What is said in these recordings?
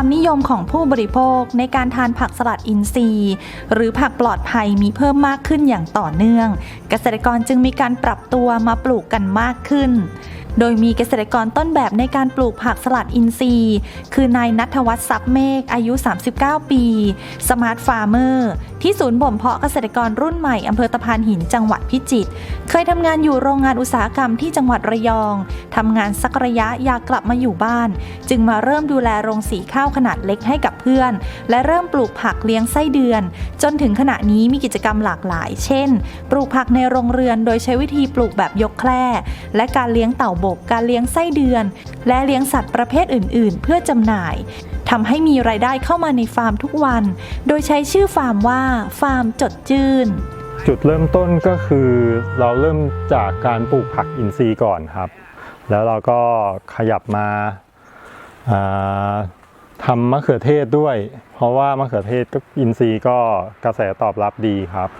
ความนิยมของผู้บริโภคในการทานผักสลัดอินทรีย์ หรือผักปลอดภัยมีเพิ่มมากขึ้นอย่างต่อเนื่อง เกษตรกรจึงมีการปรับตัวมาปลูกกันมากขึ้น โดยมีเกษตรกรต้นแบบในการปลูกผักสลัดอินทรีย์ คือนายนัทวัฒน์ทรัพย์เมฆอายุ 39 ปีสมาร์ทฟาร์เมอร์ที่ศูนย์บ่มเพาะเกษตรกรรุ่นใหม่อำเภอตะพานหินจังหวัดพิจิตรเคยทำงานอยู่โรงงานอุตสาหกรรมที่จังหวัดระยองทำงานสักระยะอยากกลับมาอยู่บ้าน จึงมาเริ่มดูแลโรงสีข้าวขนาดเล็กให้กับเพื่อน และเริ่มปลูกผักเลี้ยงไส้เดือน จนถึงขณะนี้มีกิจกรรมหลากหลาย เช่น ปลูกผักในโรงเรือนโดยใช้วิธีปลูกแบบยกแคร่และการเลี้ยงเต่าบกการเลี้ยงไส้เดือน และเลี้ยงสัตว์ประเภทอื่น ๆ เพื่อจำหน่ายทำให้มีรายได้เข้ามาในฟาร์มทุกวัน โดยใช้ชื่อฟาร์มว่าฟาร์มจดจืนจุดเริ่มต้นก็คือเราเริ่มจากการปลูกผักอินทรีย์ก่อนครับ แล้วเราก็ขยับมาาทำมะเขือเทศด้วย เพราะว่ามะเขือเทศก็อินทรีย์ก็กระแสตอบรับดีครับ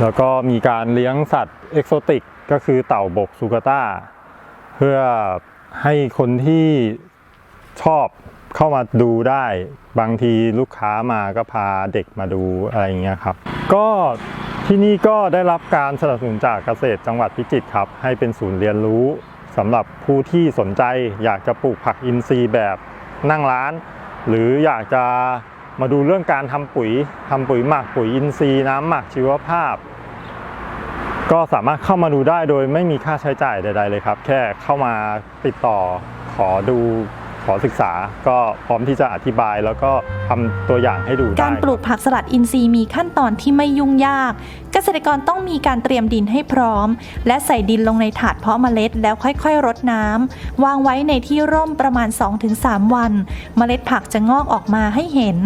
แล้วก็มีการเลี้ยงสัตว์เอกโซติกก็คือเต่าบกซูกาต้า เพื่อให้คนที่ชอบเข้ามาดูได้ บางทีลูกค้ามาก็พาเด็กมาดูอะไรอย่างเงี้ยครับ ก็ที่นี่ก็ได้รับการสนับสนุนจากเกษตรจังหวัดพิจิตรครับ ให้เป็นศูนย์เรียนรู้สำหรับผู้ที่สนใจอยากจะปลูกผักอินทรีย์แบบนั่งร้าน หรืออยากจะมาดูเรื่องการทำปุ๋ยทำปุ๋ยหมักปุ๋ยอินทรีย์น้ำหมักชีวภาพ ก็สามารถเข้ามาดูได้โดยไม่มีค่าใช้จ่ายใด ๆ เลยครับ แค่เข้ามาติดต่อขอดูขอศึกษาก็พร้อมที่จะอธิบายแล้วก็ทำตัวอย่างให้ดูได้ การปลูกผักสลัดอินทรีย์มีขั้นตอนที่ไม่ยุ่งยาก เกษตรกรต้องมีการเตรียมดินให้พร้อม และใส่ดินลงในถาดเพาะเมล็ดแล้วค่อยๆ รดน้ำวางไว้ในที่ร่มประมาณ 2-3 วัน เมล็ดผักจะงอกออกมาให้เห็น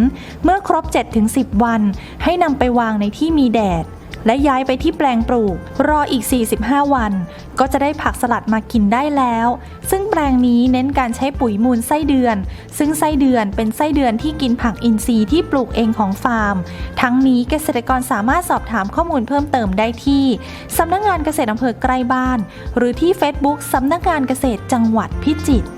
เมื่อครบ 7-10 วัน ให้นำไปวางในที่มีแดด และย้ายไปที่แปลงปลูก รออีก 45 วัน ก็จะได้ผักสลัดมากินได้แล้ว ซึ่งแปลงนี้เน้นการใช้ปุ๋ยมูลไส้เดือน ซึ่งไส้เดือนเป็นไส้เดือนที่กินผักอินทรีย์ที่ปลูกเองของฟาร์ม ทั้งนี้เกษตรกรสามารถสอบถามข้อมูลเพิ่มเติมได้ที่สำนักงานเกษตรอำเภอใกล้บ้าน หรือที่ Facebook สำนักงานเกษตรจังหวัดพิจิตร